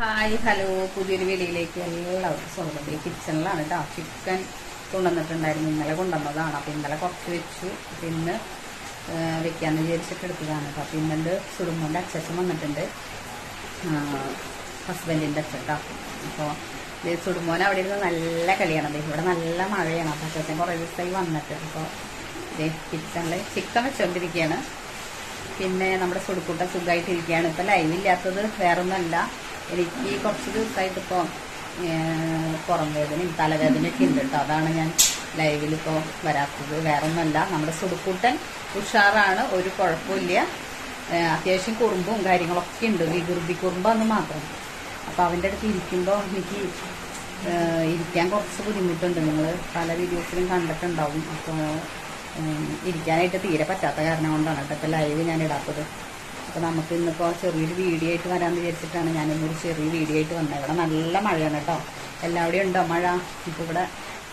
Hi hello. പുതിയൊരു വീഡിയോയിലേക്ക് എല്ലാവർക്കും സ്വാഗതം. ഈ കിച്ചണിലാണ് കേട്ടോ ചിക്കൻ കൊണ്ടുവന്നിട്ടുണ്ടായിരുന്നു. ഇന്നലെ കൊണ്ടുവന്നതാണ്. അപ്പം ഇന്നലെ കുറച്ച് വെച്ചു. പിന്നെ വെക്കാന്ന് വിചാരിച്ചിട്ട് എടുത്തതാണ് അപ്പം ഇന്നുണ്ട് സുടുമ്പോന്റെ അച്ഛൻ വന്നിട്ടുണ്ട്. ഹസ്ബൻഡിന്റെ അച്ഛൻ കേട്ടോ അപ്പോൾ സുടുമോൻ അവിടെ ഇരുന്ന് നല്ല കളിയാണ്. ഇവിടെ നല്ല മഴയാണ്. അപ്പോൾ അച്ഛൻ കുറേ ദിവസമായി വന്നിട്ട്. അപ്പോൾ കിച്ചണിൽ ചിക്കൻ വെച്ചുകൊണ്ടിരിക്കുകയാണ് പിന്നെ നമ്മുടെ സുടുക്കൂട്ട സുഖമായിട്ടിരിക്കുകയാണ് ഇപ്പം ലൈവ് ഇല്ലാത്തത് വേറൊന്നുമല്ല. എനിക്ക് കുറച്ച് ദിവസമായിട്ട് ഇപ്പോൾ പുറം വേദനയും തലവേദനയൊക്കെ ഉണ്ട് കേട്ടോ അതാണ് ഞാൻ ലൈവിൽ ഇപ്പോൾ വരാത്തത്. വേറൊന്നുമല്ല നമ്മുടെ സുടുക്കൂട്ടൻ ഉഷാറാണ്. ഒരു കുഴപ്പമില്ല. അത്യാവശ്യം കുറുമ്പും കാര്യങ്ങളൊക്കെ ഉണ്ട്. വികൃതി കുറുമ്പെന്ന് മാത്രം. അപ്പോൾ അവന്റെ അടുത്ത് ഇരിക്കുമ്പോൾ എനിക്ക് ഇരിക്കാൻ കുറച്ച് ബുദ്ധിമുട്ടുണ്ട്. നിങ്ങൾ പല വീഡിയോസിലും കണ്ടിട്ടുണ്ടാവും. അപ്പോൾ ഇരിക്കാനായിട്ട് തീരെ പറ്റാത്ത കാരണം കൊണ്ടാണ് കേട്ടോ ലൈവ് ഞാൻ ഇടാത്തത്. അപ്പോൾ നമുക്ക് ഇന്നിപ്പോൾ ചെറിയൊരു വീഡിയോ ആയിട്ട് വരാമെന്ന് വിചാരിച്ചിട്ടാണ് ഞാനിന്നൊരു ചെറിയ വീഡിയോ ആയിട്ട് വന്നത് ഇവിടെ നല്ല മഴയാണ് കേട്ടോ. എല്ലാവിടെയും ഉണ്ടോ മഴ? ഇപ്പോൾ ഇവിടെ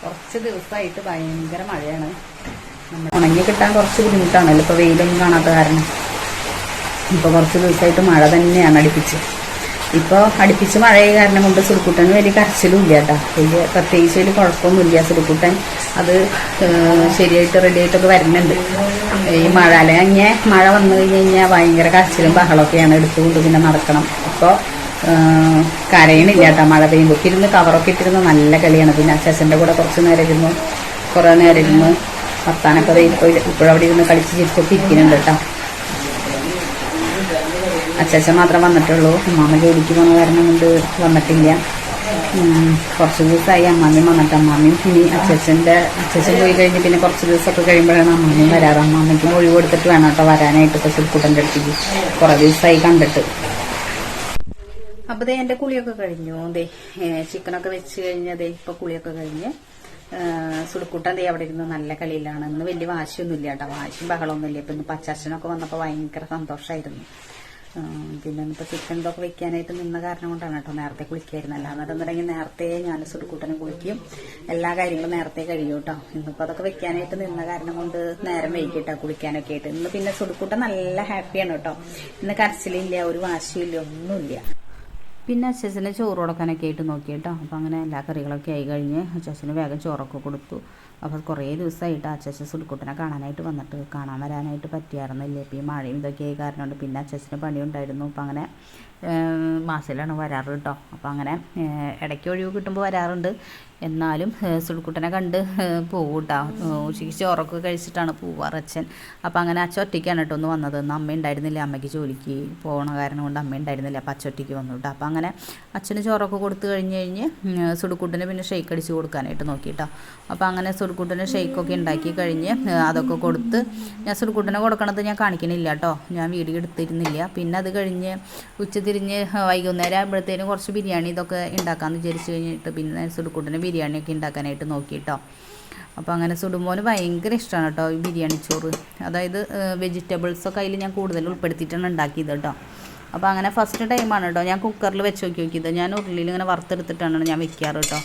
കുറച്ച് ദിവസമായിട്ട് ഭയങ്കര മഴയാണ്. നമ്മൾ ഉണങ്ങി കിട്ടാൻ കുറച്ച് ബുദ്ധിമുട്ടാണല്ലോ ഇപ്പോൾ വെയിലൊന്നും കാണാത്ത കാരണം. ഇപ്പോൾ കുറച്ച് ദിവസമായിട്ട് മഴ തന്നെയാണ് അടുപ്പിച്ച് ഇപ്പോൾ അടുപ്പിച്ച് മഴയായ കാരണം കൊണ്ട് സുടുക്കുട്ടന് വലിയ കരച്ചിലും ഇല്ല കേട്ടോ. വലിയ പ്രത്യേകിച്ച് വലിയ കുഴപ്പമൊന്നുമില്ല സുരുക്കുട്ടൻ. അത് ശരിയായിട്ട് റെഡി ആയിട്ടൊക്കെ വരുന്നുണ്ട്. ഈ മഴ അല്ലെങ്കിൽ മഴ വന്നു കഴിഞ്ഞ് കഴിഞ്ഞാൽ ഭയങ്കര കരച്ചിലും ബഹളമൊക്കെയാണ് എടുത്തുകൊണ്ട് പിന്നെ നടക്കണം. അപ്പോൾ കരയണില്ല കേട്ടോ. മഴ പെയ്യുമ്പോൾ ഇരുന്ന് കവറൊക്കെ ഇട്ടിരുന്ന് നല്ല കളിയാണ്. പിന്നെ അച്ഛന്റെ കൂടെ കുറച്ച് നേരം ഇരുന്നു കുറേ നേരം ഇരുന്ന് വർത്താനൊക്കെ ഇപ്പോൾ ഇപ്പോഴവിടെ ഇരുന്ന് കളിച്ച് ചിരിച്ചൊക്കെ ഇരിക്കുന്നുണ്ട് കേട്ടോ. അച്ചാച്ചൻ മാത്രം വന്നിട്ടുള്ളൂ. അമ്മാമ്മ ജോലിക്ക് പോകുന്ന കാരണം കൊണ്ട് വന്നിട്ടില്ല. കുറച്ച് ദിവസമായി അമ്മാമ്മയും വന്നിട്ട്. അമ്മാമ്മയും ഇനി അച്ചച്ചന്റെ അച്ഛച്ചൻ പോയി കഴിഞ്ഞ് പിന്നെ കുറച്ച് ദിവസമൊക്കെ കഴിയുമ്പോഴാണ് അമ്മാമ്മയും വരാറ്. അമ്മാമ്മയ്ക്ക് ഒഴിവ് കൊടുത്തിട്ട് വേണം കേട്ടോ വരാനായിട്ട് ഇപ്പോൾ സുൽക്കുട്ടന്റെ അടുത്തേക്ക്. കുറേ ദിവസമായി കണ്ടിട്ട്. അപ്പോൾ ദേ എന്റെ കുളിയൊക്കെ കഴിഞ്ഞു. ദേ ചിക്കനൊക്കെ വെച്ച് കഴിഞ്ഞതേ ഇപ്പോൾ കുളിയൊക്കെ കഴിഞ്ഞ് സുടുക്കൂട്ടൻ ദേ അവിടെ ഇരുന്ന് നല്ല കളിയിലാണ്. ഇന്ന് വലിയ വാശിയൊന്നുമില്ല കേട്ടോ. വാശിയും ബഹളമൊന്നുമില്ല. ഇപ്പം ഇന്ന് പച്ചച്ഛനൊക്കെ വന്നപ്പോൾ ഭയങ്കര സന്തോഷമായിരുന്നു പിന്നെ ഇപ്പൊ ചിക്കൻ ഇതൊക്കെ വെക്കാനായിട്ട് നിന്ന കാരണം കൊണ്ടാണ് കേട്ടോ നേരത്തെ കുളിക്കായിരുന്നു. അല്ലാന്നുണ്ടെന്നുണ്ടെങ്കിൽ നേരത്തെ ഞാൻ സുടുക്കൂട്ടനെ കുളിക്കും. എല്ലാ കാര്യങ്ങളും നേരത്തെ കഴിയും കേട്ടോ. ഇന്നിപ്പോൾ അതൊക്കെ വെക്കാനായിട്ട് നിന്ന കാരണം കൊണ്ട് നേരം വൈകിട്ടാ കുളിക്കാനൊക്കെ ആയിട്ട്. ഇന്ന് പിന്നെ സുടുക്കൂട്ടൻ നല്ല ഹാപ്പിയാണ് കേട്ടോ. ഇന്ന് കരച്ചിലില്ല ഒരു വാശിയില്ല ഒന്നുമില്ല. പിന്നെ അച്ഛന് ചോറ് കൊടുക്കാനൊക്കെ ആയിട്ട് നോക്കി കേട്ടോ അപ്പോൾ അങ്ങനെ എല്ലാ കറികളൊക്കെ ആയി കഴിഞ്ഞ് അച്ഛന് വേഗം ചോറൊക്കെ കൊടുത്തു. അപ്പോൾ കുറേ ദിവസമായിട്ട് അച്ഛൻ സുൽക്കുട്ടനെ കാണാനായിട്ട് വന്നിട്ട് കാണാൻ വരാനായിട്ട് പറ്റിയായിരുന്നില്ല. ഇപ്പോൾ ഈ മഴയും ഇതൊക്കെ ആയി കാരണം കൊണ്ട് പിന്നെ അച്ഛന് പണിയുണ്ടായിരുന്നു. അപ്പോൾ അങ്ങനെ മാസത്തിലാണ് വരാറ് കേട്ടോ അപ്പോൾ അങ്ങനെ ഇടയ്ക്ക് ഒഴിവ് കിട്ടുമ്പോൾ വരാറുണ്ട്. എന്നാലും ഏഹ്, സുൽക്കുട്ടനെ കണ്ട് പോകും കേട്ടോ ഉച്ചയ്ക്ക് ചോറൊക്കെ കഴിച്ചിട്ടാണ് പോവാറ് അച്ഛൻ. അപ്പോൾ അങ്ങനെ അച്ഛ ഒറ്റയ്ക്കാണ് കേട്ടോ ഒന്ന് വന്നത്. ഒന്ന് അമ്മ ഉണ്ടായിരുന്നില്ല അമ്മയ്ക്ക് ജോലിക്ക് പോകണ കാരണം കൊണ്ട് അമ്മ ഉണ്ടായിരുന്നില്ല അപ്പോൾ അച്ഛ ഒറ്റയ്ക്ക് വന്നു കേട്ടോ അപ്പോൾ അങ്ങനെ അച്ഛന് ചോറൊക്കെ കൊടുത്തു കഴിഞ്ഞ് കഴിഞ്ഞ് സുടുക്കുട്ടിന് സുടുക്കുട്ടന് പിന്നെ ഷെയ്ക്ക് അടിച്ച് കൊടുക്കാനായിട്ട് നോക്കി കേട്ടോ അപ്പോൾ അങ്ങനെ സുടുക്കുട്ടിന് ഷെയ്ക്കൊക്കെ ഉണ്ടാക്കി കഴിഞ്ഞ് അതൊക്കെ കൊടുത്ത് ഞാൻ സുടുക്കുട്ടിനെ കൊടുക്കണത് ഞാൻ കാണിക്കണില്ല കേട്ടോ ഞാൻ വീഡിയോ എടുത്തിരുന്നില്ല. പിന്നെ അത് കഴിഞ്ഞ് ഉച്ച തിരിഞ്ഞ് വൈകുന്നേരം ആകുമ്പോഴത്തേനും കുറച്ച് ബിരിയാണി ഇതൊക്കെ ഉണ്ടാക്കാമെന്ന് വിചാരിച്ച് കഴിഞ്ഞിട്ട് പിന്നെ സുടുക്കുട്ടന് ബിരിയാണിയൊക്കെ ഉണ്ടാക്കാനായിട്ട് നോക്കി കേട്ടോ അപ്പോൾ അങ്ങനെ സുടുമോന് ഭയങ്കര ഇഷ്ടമാണ് കേട്ടോ ഈ ബിരിയാണി ചോറ്. അതായത് വെജിറ്റബിൾസൊക്കെ അതിൽ ഞാൻ കൂടുതൽ ഉൾപ്പെടുത്തിയിട്ടാണ് ഉണ്ടാക്കിയത് കേട്ടോ അപ്പോൾ അങ്ങനെ ഫസ്റ്റ് ടൈമാണ് കേട്ടോ ഞാൻ കുക്കറിൽ വെച്ച് നോക്കി നോക്കിയത്. ഞാൻ ഉരുളിയിൽ ഇങ്ങനെ വറുത്തെടുത്തിട്ടാണ് ഞാൻ വെക്കാറ് കേട്ടോ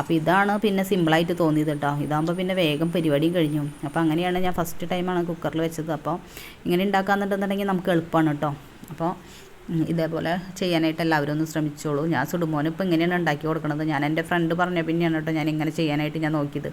അപ്പോൾ ഇതാണ് പിന്നെ സിമ്പിളായിട്ട് തോന്നിയത് കേട്ടോ ഇതാകുമ്പോൾ പിന്നെ വേഗം പരിപാടിയും കഴിഞ്ഞു. അപ്പോൾ അങ്ങനെയാണ് ഞാൻ ഫസ്റ്റ് ടൈമാണ് കുക്കറിൽ വെച്ചത്. അപ്പോൾ ഇങ്ങനെ ഉണ്ടാക്കാന്നുണ്ടെന്നുണ്ടെങ്കിൽ നമുക്ക് എളുപ്പമാണ് കേട്ടോ അപ്പോൾ ഇതേപോലെ ചെയ്യാനായിട്ട് എല്ലാവരും ഒന്ന് ശ്രമിച്ചോളൂ. ഞാൻ സുടുമോനിപ്പോൾ ഇങ്ങനെയാണ് ഉണ്ടാക്കി കൊടുക്കുന്നത് ഞാൻ എന്റെ ഫ്രണ്ട് പറഞ്ഞ പിന്നെയാണ് കേട്ടോ ഞാൻ ഇങ്ങനെ ചെയ്യാനായിട്ട് ഞാൻ നോക്കിയത്.